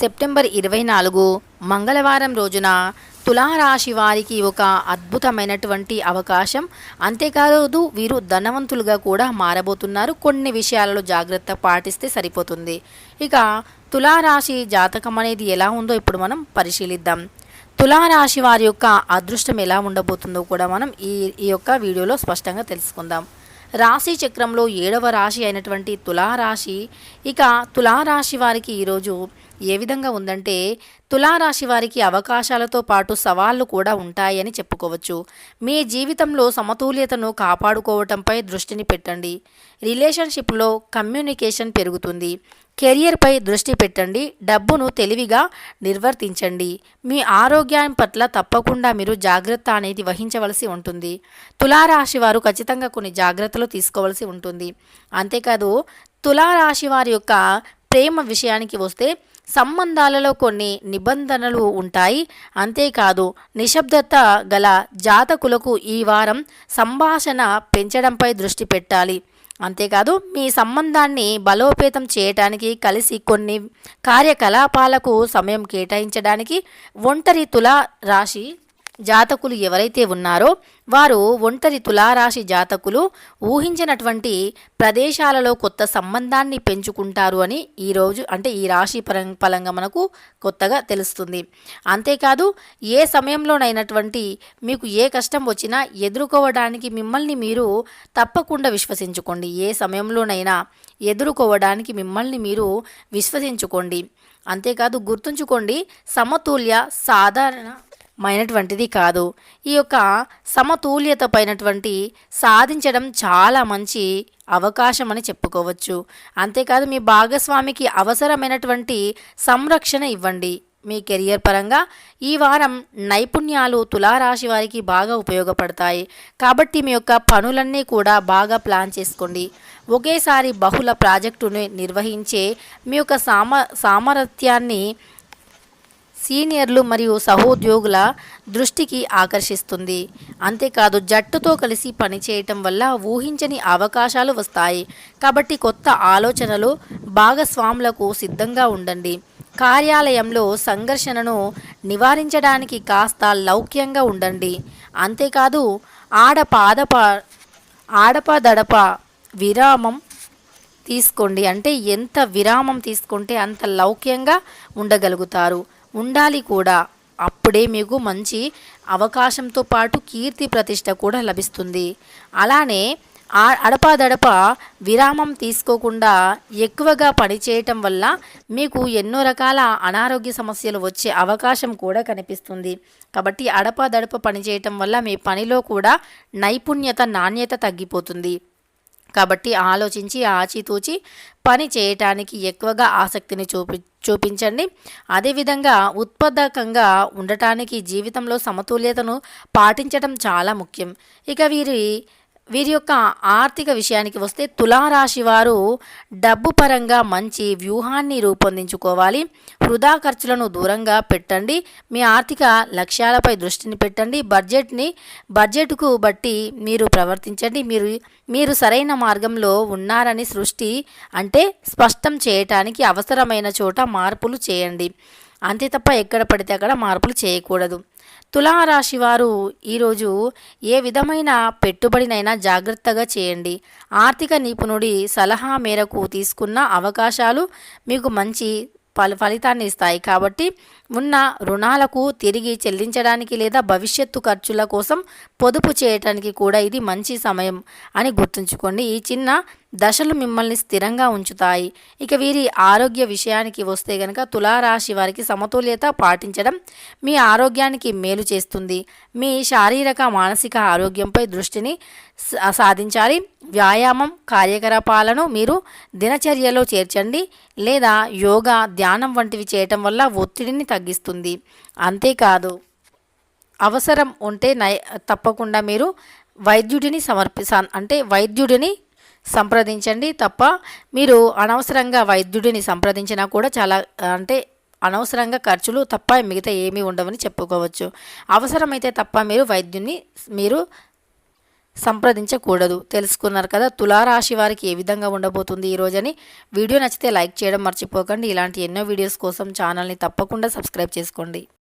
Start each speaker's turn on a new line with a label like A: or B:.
A: September ఇరవై నాలుగు మంగళవారం రోజున తులారాశి వారికి ఒక అద్భుతమైనటువంటి అవకాశం. అంతేకాదు వీరు ధనవంతులుగా కూడా మారబోతున్నారు. కొన్ని విషయాలలో జాగ్రత్త పాటిస్తే సరిపోతుంది. ఇక తులారాశి జాతకం అనేది ఎలా ఉందో ఇప్పుడు మనం పరిశీలిద్దాం. తులారాశి వారి యొక్క అదృష్టం ఎలా ఉండబోతుందో కూడా మనం ఈ ఈ యొక్క వీడియోలో స్పష్టంగా తెలుసుకుందాం. రాశి చక్రంలో ఏడవ రాశి అయినటువంటి తులారాశి. ఇక తులారాశి వారికి ఈరోజు ఏ విధంగా ఉందంటే తులారాశి వారికి అవకాశాలతో పాటు సవాళ్ళు కూడా ఉంటాయని చెప్పుకోవచ్చు. మీ జీవితంలో సమతుల్యతను కాపాడుకోవటంపై దృష్టిని పెట్టండి. రిలేషన్షిప్లో కమ్యూనికేషన్ పెరుగుతుంది. కెరియర్పై దృష్టి పెట్టండి. డబ్బును తెలివిగా నిర్వర్తించండి. మీ ఆరోగ్యం పట్ల తప్పకుండా మీరు జాగ్రత్త అనేది వహించవలసి ఉంటుంది. తులారాశి వారు ఖచ్చితంగా కొన్ని జాగ్రత్తలు తీసుకోవలసి ఉంటుంది. అంతేకాదు తులారాశి వారి యొక్క ప్రేమ విషయానికి వస్తే సంబంధాలలో కొన్ని నిబంధనలు ఉంటాయి. అంతేకాదు నిశ్శబ్దత గల జాతకులకు ఈ వారం సంభాషణ పెంచడంపై దృష్టి పెట్టాలి. అంతేకాదు మీ సంబంధాన్ని బలోపేతం చేయటానికి కలిసి కొన్ని కార్యకలాపాలకు సమయం కేటాయించడానికి ఒంటరి తుల రాశి జాతకులు ఎవరైతే ఉన్నారో వారు ఒంటరి తులారాశి జాతకులు ఊహించినటువంటి ప్రదేశాలలో కొత్త సంబంధాన్ని పెంచుకుంటారు అని ఈరోజు అంటే ఈ రాశి పరం పరంగా మనకు కొత్తగా తెలుస్తుంది. అంతేకాదు ఏ సమయంలోనైనటువంటి మీకు ఏ కష్టం వచ్చినా ఎదుర్కోవడానికి మిమ్మల్ని మీరు తప్పకుండా విశ్వసించుకోండి. ఏ సమయంలోనైనా ఎదుర్కోవడానికి మిమ్మల్ని మీరు విశ్వసించుకోండి. అంతేకాదు గుర్తుంచుకోండి సమతుల్య సాధారణ మైనటువంటిది కాదు. ఈ యొక్క సమతుల్యత పైనటువంటి సాధించడం చాలా మంచి అవకాశం అని చెప్పుకోవచ్చు. అంతేకాదు మీ భాగస్వామికి అవసరమైనటువంటి సంరక్షణ ఇవ్వండి. మీ కెరియర్ పరంగా ఈ వారం నైపుణ్యాలు తులారాశి వారికి బాగా ఉపయోగపడతాయి. కాబట్టి మీ యొక్క పనులన్నీ కూడా బాగా ప్లాన్ చేసుకోండి. ఒకేసారి బహుళ ప్రాజెక్టును నిర్వహించే మీ యొక్క సామ సామర్థ్యాన్ని సీనియర్లు మరియు సహోద్యోగుల దృష్టికి ఆకర్షిస్తుంది. అంతేకాదు జట్టుతో కలిసి పనిచేయటం వల్ల ఊహించని అవకాశాలు వస్తాయి. కాబట్టి కొత్త ఆలోచనలు భాగస్వాములకు సిద్ధంగా ఉండండి. కార్యాలయంలో సంఘర్షణను నివారించడానికి కాస్త లౌక్యంగా ఉండండి. అంతేకాదు ఆడపాదప ఆడపదడప విరామం తీసుకోండి. అంటే ఎంత విరామం తీసుకుంటే అంత లౌక్యంగా ఉండగలుగుతారు. ఉండాలి కూడా. అప్పుడే మీకు మంచి అవకాశంతో పాటు కీర్తి ప్రతిష్ట కూడా లభిస్తుంది. అలానే ఆ అడపాదడప విరామం తీసుకోకుండా ఎక్కువగా పనిచేయటం వల్ల మీకు ఎన్నో రకాల అనారోగ్య సమస్యలు వచ్చే అవకాశం కూడా కనిపిస్తుంది. కాబట్టి అడపాదడప పనిచేయటం వల్ల మీ పనిలో కూడా నైపుణ్యత నాణ్యత తగ్గిపోతుంది. కాబట్టి ఆలోచించి ఆచితూచి పని చేయటానికి ఎక్కువగా ఆసక్తిని చూపి చూపించండి. అదేవిధంగా ఉత్పాదకంగా ఉండటానికి జీవితంలో సమతుల్యతను పాటించడం చాలా ముఖ్యం. ఇక వీరి వీరి యొక్క ఆర్థిక విషయానికి వస్తే తులారాశి వారు డబ్బు పరంగా మంచి వ్యూహాన్ని రూపొందించుకోవాలి. వృధా ఖర్చులను దూరంగా పెట్టండి. మీ ఆర్థిక లక్ష్యాలపై దృష్టిని పెట్టండి. బడ్జెట్ని బడ్జెట్కు బట్టి మీరు ప్రవర్తించండి. మీరు మీరు సరైన మార్గంలో ఉన్నారని సృష్టి అంటే స్పష్టం చేయటానికి అవసరమైన చోట మార్పులు చేయండి. అంతే తప్ప ఎక్కడ పడితే అక్కడ మార్పులు చేయకూడదు. తులారాశి వారు ఈరోజు ఏ విధమైన పెట్టుబడినైనా జాగ్రత్తగా చేయండి. ఆర్థిక నిపుణుడి సలహా మేరకు తీసుకున్న అవకాశాలు మీకు మంచి ఫల ఫలితాన్ని ఇస్తాయి. కాబట్టి ఉన్న రుణాలకు తిరిగి చెల్లించడానికి లేదా భవిష్యత్తు ఖర్చుల కోసం పొదుపు చేయటానికి కూడా ఇది మంచి సమయం అని గుర్తుంచుకోండి. ఈ చిన్న దశలు మిమ్మల్ని స్థిరంగా ఉంచుతాయి. ఇక వీరి ఆరోగ్య విషయానికి వస్తే గనక తులారాశి వారికి సమతుల్యత పాటించడం మీ ఆరోగ్యానికి మేలు చేస్తుంది. మీ శారీరక మానసిక ఆరోగ్యంపై దృష్టిని సాధించాలి. వ్యాయామం కార్యకలాపాలను మీరు దినచర్యలో చేర్చండి. లేదా యోగా ధ్యానం వంటివి చేయటం వల్ల ఒత్తిడిని తగ్గిస్తుంది. అంతేకాదు అవసరం ఉంటే నై తప్పకుండా మీరు వైద్యుడిని సమర్పి అంటే వైద్యుడిని సంప్రదించండి తప్ప మీరు అనవసరంగా వైద్యుడిని సంప్రదించినా కూడా చాలా అంటే అనవసరంగా ఖర్చులు తప్ప మిగతా ఏమీ ఉండవని చెప్పుకోవచ్చు. అవసరమైతే తప్ప మీరు వైద్యుని మీరు సంప్రదించకూడదు. తెలుసుకున్నారు కదా తులారాశి వారికి ఏ విధంగా ఉండబోతుంది ఈరోజని వీడియో నచ్చితే లైక్ చేయడం మర్చిపోకండి. ఇలాంటి ఎన్నో వీడియోస్ కోసం ఛానల్ని తప్పకుండా సబ్స్క్రైబ్ చేసుకోండి.